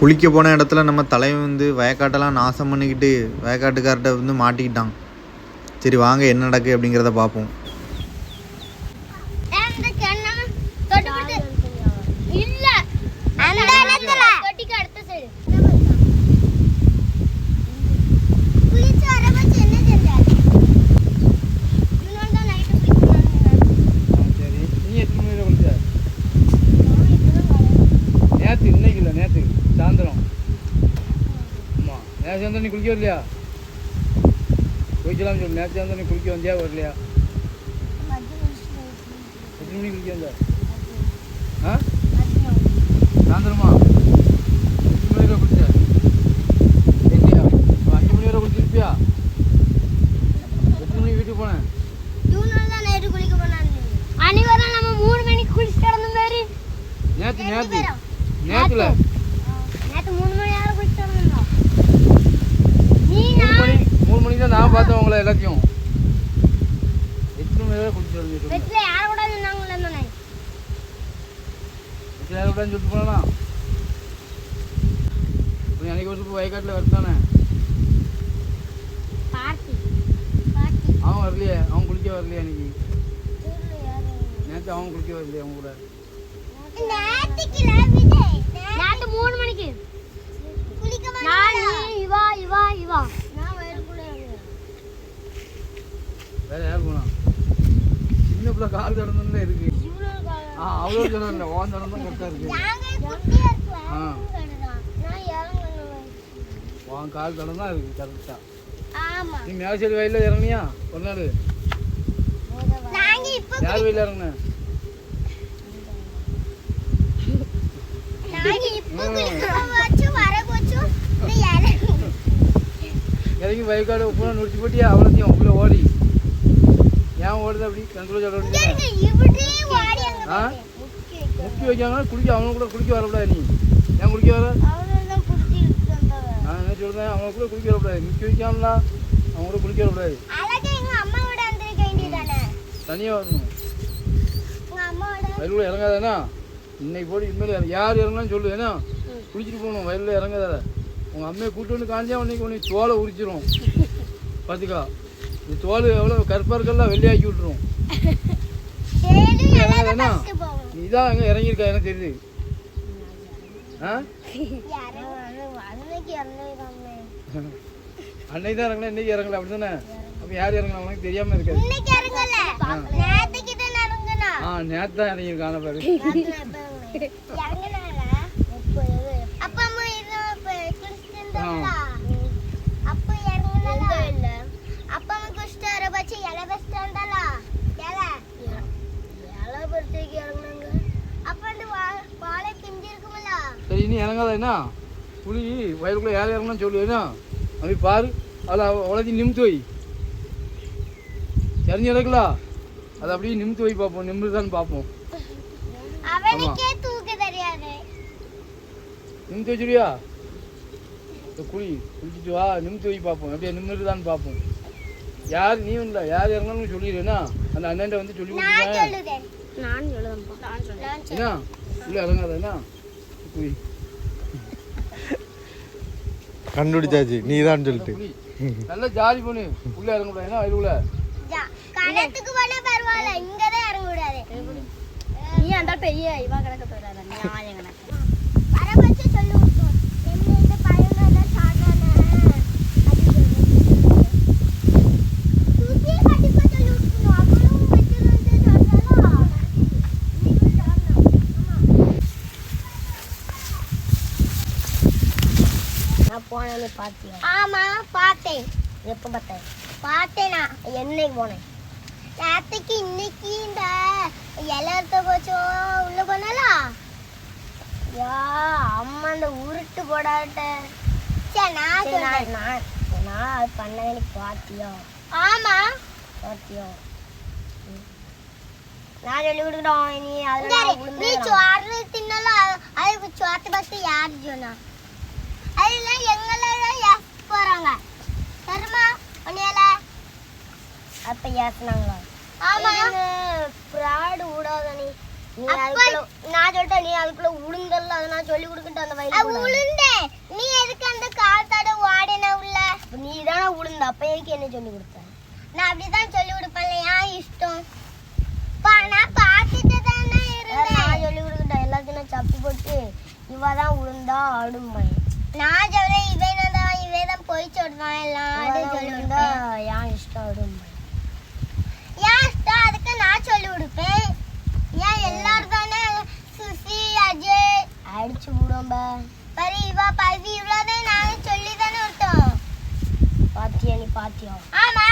குளிக்க போன இடத்துல நம்ம தலைவன் வந்து வயக்காட்டெல்லாம் நாசம் பண்ணிக்கிட்டு வயக்காட்டுக்கார்ட்ட வந்து மாட்டிக்கிட்டான். சரி வாங்க என்ன நடக்கு அப்படிங்கிறத பார்ப்போம் அந்த கிணம் தொட்டுக்கிட்டு இல்ல அந்த இடத்துல தொட்டிக்கு அடுத்த சைடு குளிச்சு வர வச்சு என்ன செஞ்சாரு இன்னொரு தான் நைட்டு குளிக்கணும் சரி நீ எத்தனை மணியில் குளிச்ச நேற்று இன்னைக்கு இல்லை நேற்று சாயந்தரம். ஆமாம் நேற்று சாயந்தரம் நீ குளிக்க வரலையா? குளிக்கலாம் சொல்லு. நேற்று சாயந்தரம் நீ குளிக்க வந்தியா வரலையா? எத்தனை மணிக்கு குளிக்க வந்த? ஆ? சாயந்தரமா? எத்தனை மணி வரை குளிச்ச? இல்லையா ஒரு அஞ்சு மணி வரை குளிச்சிருப்பியா? எத்தனை மணிக்கு வீட்டுக்கு போனேன் இன்னொரு தான் நைட்டு குளிக்க போனாங்க. அனிவரம் நம்ம மூணு மணிக்கு குளிச்சு கிடந்த மாதிரி நேற்று நேற்று பேரும். நேற்றுல நேற்று மூணு மணி யாரும் குளிச்சு கிடந்தோம் நீ நான் மணிக்கு தான் நான் பார்த்தேன் உங்களை எல்லாத்தையும். எத்தனை மணி வரை குளிச்சு வந்து வீட்டில் யார கூட எத்தனை நேரம் விடான்னு சொல்லிட்டு போனா நீ அன்னைக்கு வருஷம் வயக்காட்டில் வரத்தானே பார்ட்டி பார்ட்டி. அவன் வரலையே அவன் குளிக்க வரலையே அன்னைக்கு? நேற்று அவன் குளிக்க வரலையே அவன் கூட? நேத்து மூணு மணிக்கு. நான் இவா. இவா இவா வேற யார் போனா? சின்ன பிள்ளை கால் தடந்ததுல இருக்கு. ஆ அவ்வளோ தடம் இல்லை. ஓன் தடம் தான் கரெக்டாக இருக்கு. ஆ. உன் கால் தடம் தான் இருக்கு கரெக்டாக ஆமா. நீ மேலச்சேரி வயலில் இறங்குனியா? ஒரு நாள். யார் வயலில் இறங்குன? இறங்கி வயக்காடு பூரா நுடிச்சு போட்டியா? அவ்வளோத்தையும் உள்ள ஓடி. ஏன் ஓடுது அப்படி? கண்ட்ரோல் சொல்ல ஆ? முக்கி வைக்க. முக்கி வைக்காம குளிக்க அவனை கூட குளிக்க வரக்கூடாது நீ. ஏன் குளிக்க வர. நான் என்ன சொல்றேன் அவனை கூட குளிக்க வரக்கூடாது. முக்கி வைக்காமலாம் அவன் கூட குளிக்க வரக்கூடாது. தனியாக வரணும். வயலுக்குள்ள இறங்காதானா இன்னைக்கு போடி இனிமேல் யார் இறங்கலாம்னு சொல்லு ஏன்னா குளிச்சுட்டு போகணும் வயலில் இறங்காத. உங்கள் அம்மையை கூட்டு வந்து காஞ்சா உன்னைக்கு உனக்கு தோலை உரிச்சிரும். பார்த்துக்கா இந்த தோல் எவ்வளோ கருப்பாக இருக்கெல்லாம் வெள்ளையாக்கி விட்டுரும். போவோம் நீ தான் அங்கே இறங்கியிருக்கா எனக்கு தெரியுது. ஆ? அன்னைக்கு தான் இறங்கல இன்னைக்கு இறங்கல அப்படி தானே அப்போ யார் இறங்கலாம் உனக்கு தெரியாமல் இருக்காது. ஆ. நேற்று தான் இறங்கியிருக்கான பாரு இறங்குனாரா அப்ப அம்மா இது இப்ப குளிச்சிருந்தாங்களா அப்ப இறங்குனால இல்ல அப்ப அம்மா குளிச்சிட்டு வர பச்சு இலை வச்சுட்டு வந்தாளா இலை இலை பறிச்சுக்கு இறங்குனாங்க அப்ப அந்த வா- வாழை பிஞ்சு சரி இனி இறங்காத என்ன? புளி வயலுக்குள்ளே யார் இறங்கணும்னு சொல்லு என்ன? அப்படி பாரு அதில் அவ்வளோத்தையும் நிமித்து வை. தெரிஞ்சு இறக்கலா அதை அப்படியே நிமித்து வை பார்ப்போம் நிமிடுதான்னு பார்ப்போம் அவனுக்கே தூக்க தெரியாது. நிமித்து வச்சுருவியா? இந்த குழி குளிச்சுட்டு வா நிமித்து வை பார்ப்போம் அப்படியே நிமிடுதான்னு பார்ப்போம் யார் நீ இல்லை யார் இறங்கணும்னு சொல்லிடுவேனா அந்த அண்ணன்ட்ட வந்து சொல்லி சொல்லுதேன். என்ன? உள்ளே இறங்காத என்ன? குழி கண்டுபிடிச்சாச்சு. நீ தான் சொல்லிட்டு நல்லா ஜாலி பண்ணு. உள்ளே இறங்கக்கூடாது என்ன வயலுக்குள்ள கணத்துக்கு வேணா பரவாயில்ல. இங்கதான் இறங்க கூடாது. நீ அந்த பெரிய இவா கணக்கு போயிடாத. நியாய கணக்கு வர வச்சு சொல்லி விட்டோம் என்ன இந்த பையன் எல்லாம் சாட்டானே தூக்கி கண்டிப்பா சொல்லி விட்டுணும் அவளும் வச்சு வந்து சாட்டாளா நான் போனேன்னு பாத்தியா? ஆமா பார்த்தேன். எப்போ பார்த்தேன்? பார்த்தேனா? என்னைக்கு போனேன்? நேற்றுக்கு இன்னைக்கு இந்த இலத்த கொஞ்சம் உள்ள போனாலா? யா அம்மா அந்த உருட்டு போடாட்ட சரி நான் நான் நான் அது பண்ணவே பாத்தியா? ஆமா. பாத்தியா? ம். நான் சொல்லி கொடுக்குறோம் நீ அதில் நீ சோறு தின்னலாம் அதுக்கு சோத்து பத்தி யாரு சொன்னா? அப்போ ஏசுனாங்களா ஃப்ராடு நீ? அதுக்குள்ள நான் சொல்லிட்டேன் நீ அதுக்குள்ள உளுந்தல்ல அதை நான் சொல்லி கொடுக்கட்டும் அந்த வயலுக்கு உளுந்தே. நீ எதுக்கு அந்த காலத்தோட வாடின உள்ள? நீ தானே உளுந்த அப்ப எதுக்கு என்ன சொல்லி கொடுத்த? நான் அப்படிதான் சொல்லி கொடுப்பேன் ஏன் இஷ்டம்? நான் பார்த்துட்டு தானே இருந்தேன் நான் சொல்லி கொடுக்கட்டேன் எல்லாத்தையும் சப்பி போட்டு இவ தான் உளுந்தா ஆடும்பேன் நான் சொல்றேன் இவன் தான் இவன் தான் போய் சொல்றான் எல்லாம் சொல்லி கொடுத்தா ஏன் இஷ்டம் அதுக்கு நான் சொல்லி கொடுப்பேன். ஏன் எல்லாரும் தானே? சுசி அஜய். அடிச்சு விடும்ப பரி இவா பவி இவ்வளோதான் நானும் சொல்லி தானே விட்டோம் பாத்தியா நீ பாத்தியா? ஆமா.